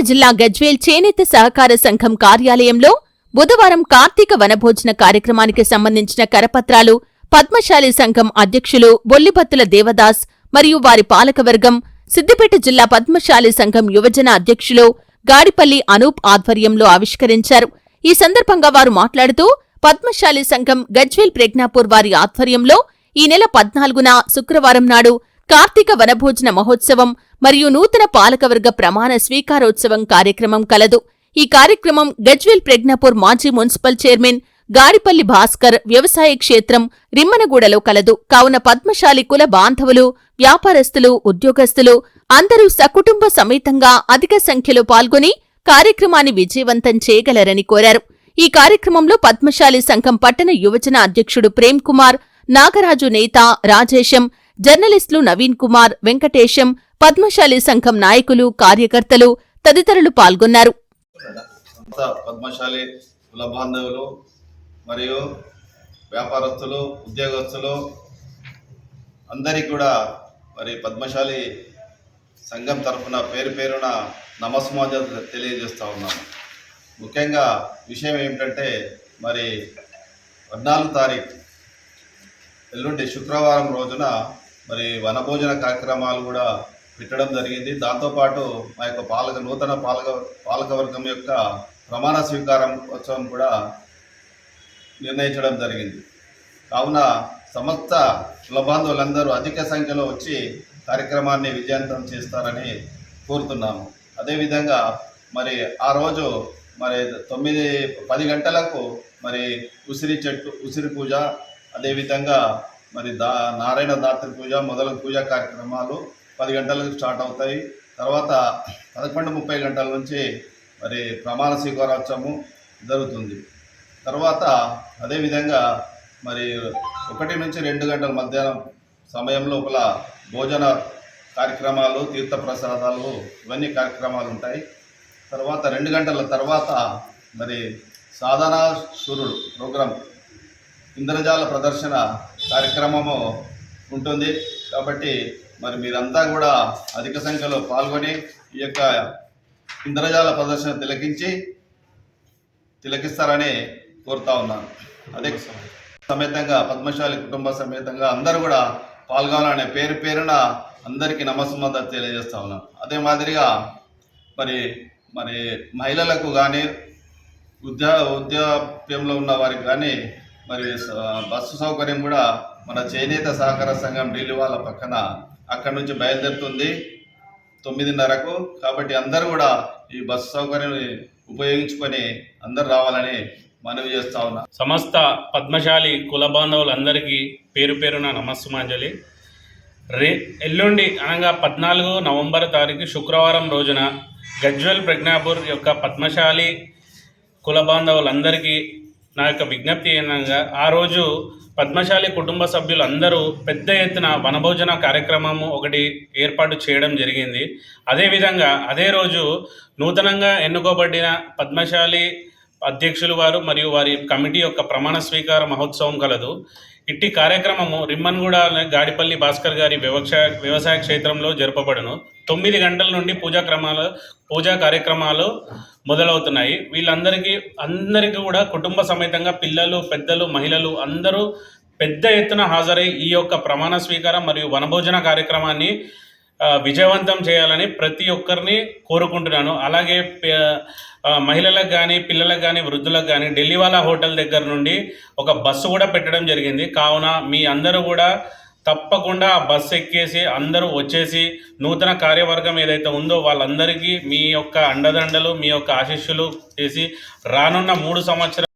జిల్లా గజ్వేల్ చేనేత సహకార సంఘం కార్యాలయంలో బుధవారం కార్తీక వనభోజన కార్యక్రమానికి సంబంధించిన కరపత్రాలు పద్మశాలి సంఘం అధ్యక్షులు బొల్లిపత్తుల దేవదాస్ మరియు వారి పాలకవర్గం సిద్దిపేట జిల్లా పద్మశాలి సంఘం యువజన అధ్యక్షులు గాడిపల్లి అనూప్ ఆధ్వర్యంలో ఆవిష్కరించారు. ఈ సందర్భంగా వారు మాట్లాడుతూ పద్మశాలి సంఘం గజ్వేల్ ప్రజ్ఞాపూర్ వారి ఆధ్వర్యంలో ఈ నెల పద్నాలుగున శుక్రవారం నాడు కార్తీక వనభోజన మహోత్సవం మరియు నూతన పాలకవర్గ ప్రమాణ స్వీకారోత్సవం కార్యక్రమం కలదు. ఈ కార్యక్రమం గజ్వేల్ ప్రజ్ఞాపూర్ మాజీ మున్సిపల్ చైర్మన్ గాడిపల్లి భాస్కర్ వ్యవసాయ క్షేత్రం రిమ్మనగూడలో కలదు. కావున పద్మశాలి కుల బాంధవులు వ్యాపారస్తులు ఉద్యోగస్తులు అందరూ సకుటుంబ సమేతంగా అధిక సంఖ్యలో పాల్గొని కార్యక్రమాన్ని విజయవంతం చేయగలరని కోరారు. ఈ కార్యక్రమంలో పద్మశాలి సంఘం పట్టణ యువజన అధ్యక్షుడు ప్రేమ్ కుమార్ నాగరాజు నేత రాజేశం జర్నలిస్టులు నవీన్ కుమార్ వెంకటేశం పద్మశాలి సంఘం నాయకులు కార్యకర్తలు తదితరులు పాల్గొన్నారు. పద్మశాలి కుల బాంధవులు మరియు వ్యాపారస్తులు ఉద్యోగస్తులు అందరికీ కూడా మరి పద్మశాలి సంఘం తరఫున పేరు పేరున నమస్మాజ తెలియజేస్తూ ఉన్నాము ముఖ్యంగా విషయం ఏమిటంటే మరి పద్నాలుగు తారీఖు ఎల్లుండి శుక్రవారం రోజున మరి వనభోజన కార్యక్రమాలు కూడా పెట్టడం జరిగింది. దాంతోపాటు మా యొక్క పాలక నూతన పాలక పాలకవర్గం యొక్క ప్రమాణ స్వీకారం ఉత్సవం కూడా నిర్ణయించడం జరిగింది. కావున సమస్త కులబాంధవులందరూ అధిక సంఖ్యలో వచ్చి కార్యక్రమాన్ని విజయవంతం చేస్తారని కోరుతున్నాము. అదేవిధంగా మరి ఆ రోజు మరి తొమ్మిది పది గంటలకు మరి ఉసిరి చెట్టు ఉసిరి పూజ అదేవిధంగా మరి దా నారాయణ దాత్రి పూజ మొదలగు పూజా కార్యక్రమాలు పది గంటలకు స్టార్ట్ అవుతాయి. తర్వాత పదకొండు ముప్పై గంటల నుంచి మరి ప్రమాణ స్వీకారోత్సవము జరుగుతుంది. తర్వాత అదేవిధంగా మరి ఒకటి నుంచి రెండు గంటల మధ్యాహ్నం సమయం లోపల భోజన కార్యక్రమాలు తీర్థ ప్రసాదాలు ఇవన్నీ కార్యక్రమాలు ఉంటాయి. తర్వాత రెండు గంటల తర్వాత మరి సాధనా సూర్యుడు ప్రోగ్రాం ఇంద్రజాల ప్రదర్శన కార్యక్రమము ఉంటుంది. కాబట్టి మరి మీరంతా కూడా అధిక సంఖ్యలో పాల్గొని ఈ యొక్క ఇంద్రజాల ప్రదర్శన తిలకించి తిలకిస్తారని కోరుతా ఉన్నాను. అదే సమేతంగా పద్మశాలి కుటుంబ సమేతంగా అందరూ కూడా పాల్గొనాలనే పేరు పేరున అందరికీ నమస్సుమత తెలియజేస్తా ఉన్నాను. అదే మాదిరిగా మరి మరి మహిళలకు కానీ ఉద్యా వృద్ధాప్యంలో ఉన్న వారికి కానీ మరి బస్సు సౌకర్యం కూడా మన చేనేత సహకార సంఘం ఢిల్లీ వాళ్ళ పక్కన అక్కడ నుంచి బయలుదేరుతుంది తొమ్మిదిన్నరకు. కాబట్టి అందరూ కూడా ఈ బస్సు సౌకర్యం ఉపయోగించుకొని అందరు రావాలని మనవి చేస్తా ఉన్నా. సమస్త పద్మశాలి కుల బాంధవులందరికీ పేరు పేరున నమస్సుమాంజలి. రే ఎల్లుండి అనగా పద్నాలుగు నవంబర్ తారీఖు శుక్రవారం రోజున గజ్వల్ ప్రజ్ఞాపూర్ యొక్క పద్మశాలి కుల బాంధవులందరికీ నా యొక్క విజ్ఞప్తి ఏంటనగా ఆ రోజు పద్మశాలి కుటుంబ సభ్యులు అందరూ పెద్ద ఎత్తున వనభోజన కార్యక్రమము ఒకటి ఏర్పాటు చేయడం జరిగింది. అదేవిధంగా అదే రోజు నూతనంగా ఎన్నుకోబడిన పద్మశాలి అధ్యక్షులు వారు మరియు వారి కమిటీ యొక్క ప్రమాణ స్వీకార మహోత్సవం కలదు. ఇట్టి కార్యక్రమము రిమ్మన్గూడ గాడిపల్లి భాస్కర్ గారి వ్యవసాయ వ్యవసాయ క్షేత్రంలో జరపబడును. తొమ్మిది గంటల నుండి పూజా క్రమాలు పూజా కార్యక్రమాలు మొదలవుతున్నాయి. వీళ్ళందరికీ అందరికీ కూడా కుటుంబ సమేతంగా పిల్లలు పెద్దలు మహిళలు అందరూ పెద్ద ఎత్తున హాజరై ఈ యొక్క ప్రమాణ స్వీకారం మరియు వనభోజన కార్యక్రమాన్ని విజయవంతం చేయాలని ప్రతి ఒక్కరిని కోరుకుంటున్నాను. అలాగే మహిళలకు కానీ పిల్లలకు కానీ వృద్ధులకు కానీ ఢిల్లీ హోటల్ దగ్గర నుండి ఒక బస్సు కూడా పెట్టడం జరిగింది. కావున మీ అందరూ కూడా తప్పకుండా ఆ బస్సు ఎక్కేసి అందరూ వచ్చేసి నూతన కార్యవర్గం ఏదైతే ఉందో వాళ్ళందరికీ మీ యొక్క అండదండలు మీ యొక్క ఆశీస్సులు చేసి రానున్న మూడు సంవత్సరాలు